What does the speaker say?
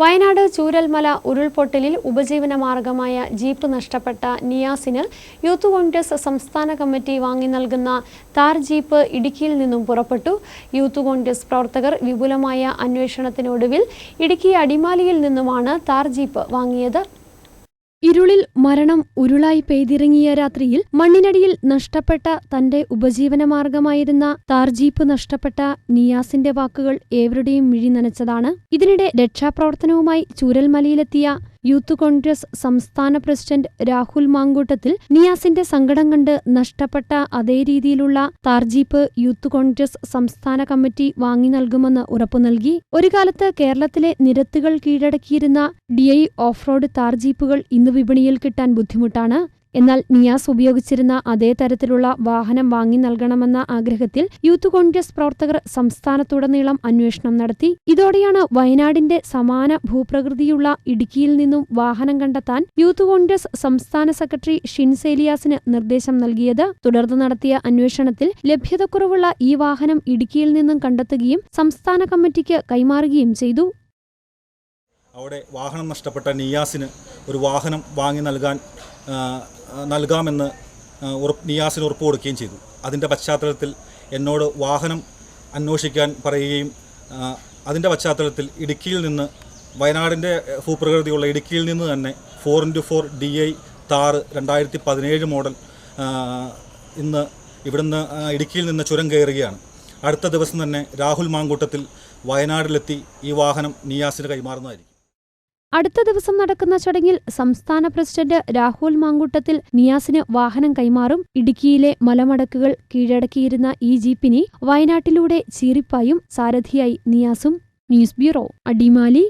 വയനാട് ചൂരൽമല ഉരുൾപൊട്ടലിൽ ഉപജീവന മാർഗമായ ജീപ്പ് നഷ്ടപ്പെട്ട നിയാസിന് യൂത്ത് കോൺഗ്രസ് സംസ്ഥാന കമ്മിറ്റി വാങ്ങി നൽകുന്ന താർ ജീപ്പ് ഇടുക്കിയിൽ നിന്നും പുറപ്പെട്ടു. യൂത്ത് കോൺഗ്രസ് പ്രവർത്തകർ വിപുലമായ അന്വേഷണത്തിനൊടുവിൽ ഇടുക്കി അടിമാലിയിൽ നിന്നുമാണ് താർ ജീപ്പ് വാങ്ങിയത്. ഇരുളിൽ മരണം ഉരുളായി പെയ്തിറങ്ങിയ രാത്രിയിൽ മണ്ണിനടിയിൽ നഷ്ടപ്പെട്ട തന്റെ ഉപജീവനമാർഗമായിരുന്ന താർജീപ്പ് നഷ്ടപ്പെട്ട നിയാസിന്റെ വാക്കുകൾ ഏവരുടെയും മിഴി നനച്ചതാണ് ഇതിനിടെ രക്ഷാപ്രവർത്തനവുമായി ചൂരൽമലയിലെത്തിയ യൂത്ത് കോൺഗ്രസ് സംസ്ഥാന പ്രസിഡന്റ് രാഹുൽ മാങ്കൂട്ടത്തിൽ നിയാസിന്റെ സങ്കടം കണ്ട് നഷ്ടപ്പെട്ട അതേ രീതിയിലുള്ള താർജീപ്പ് യൂത്ത് കോൺഗ്രസ് സംസ്ഥാന കമ്മിറ്റി വാങ്ങി നൽകുമെന്ന് ഉറപ്പു നൽകി. ഒരു കാലത്ത് കേരളത്തിലെ നിരത്തുകൾ കീഴടക്കിയിരുന്ന ഡിഐ ഓഫ് റോഡ് താർജീപ്പുകൾ ഇന്ന് വിപണിയിൽ കിട്ടാൻ ബുദ്ധിമുട്ടാണ്. എന്നാൽ നിയാസ് ഉപയോഗിച്ചിരുന്ന അതേ തരത്തിലുള്ള വാഹനം വാങ്ങി നൽകണമെന്ന ആഗ്രഹത്തിൽ യൂത്ത് കോൺഗ്രസ് പ്രവർത്തകർ സംസ്ഥാനത്തുടനീളം അന്വേഷണം നടത്തി. ഇതോടെയാണ് വയനാടിന്റെ സമാന ഭൂപ്രകൃതിയുള്ള ഇടുക്കിയിൽ നിന്നും വാഹനം കണ്ടെത്താൻ യൂത്ത് കോൺഗ്രസ് സംസ്ഥാന സെക്രട്ടറി ഷിൻസേലിയാസിന് നിർദ്ദേശം നൽകിയത്. തുടർന്ന് നടത്തിയ അന്വേഷണത്തിൽ ലഭ്യതക്കുറവുള്ള ഈ വാഹനം ഇടുക്കിയിൽ നിന്നും കണ്ടെത്തുകയും സംസ്ഥാന കമ്മിറ്റിക്ക് കൈമാറുകയും ചെയ്തു. അവിടെ വാഹനം നഷ്ടപ്പെട്ട നിയാസിന് ഒരു വാഹനം വാങ്ങി നൽകാൻ നൽകാമെന്ന് ഉറപ്പ് നിയാസിന് ഉറപ്പ് കൊടുക്കുകയും ചെയ്തു. അതിന്റെ പശ്ചാത്തലത്തിൽ എന്നോട് വാഹനം അന്വേഷിക്കാൻ പറയുകയും അതിന്റെ പശ്ചാത്തലത്തിൽ ഇടുക്കിയിൽ നിന്ന് വയനാടിന്റെ ഭൂപ്രകൃതിയുള്ള ഇടുക്കിയിൽ നിന്ന് തന്നെ four into four D I Thar രണ്ടായിരത്തി പതിനേഴ് മോഡൽ ഇന്ന് ഇവിടുന്ന് ഇടുക്കിയിൽ നിന്ന് ചുരം കയറുകയാണ്. അടുത്ത ദിവസം തന്നെ രാഹുൽ മാങ്കൂട്ടത്തിൽ വയനാട്ടിലെത്തി ഈ വാഹനം നിയാസിന് കൈമാറുന്നതായിരിക്കും. അടുത്ത ദിവസം നടക്കുന്ന ചടങ്ങിൽ സംസ്ഥാന പ്രസിഡന്റ് രാഹുൽ മാങ്കൂട്ടത്തിൽ നിയാസിന് വാഹനം കൈമാറും. ഇടുക്കിയിലെ മലമടക്കുകൾ കീഴടക്കിയിരുന്ന ഈ ജീപ്പിനി വയനാട്ടിലൂടെ ചീറിപ്പായും സാരഥിയായി നിയാസും. News bureau Adimali.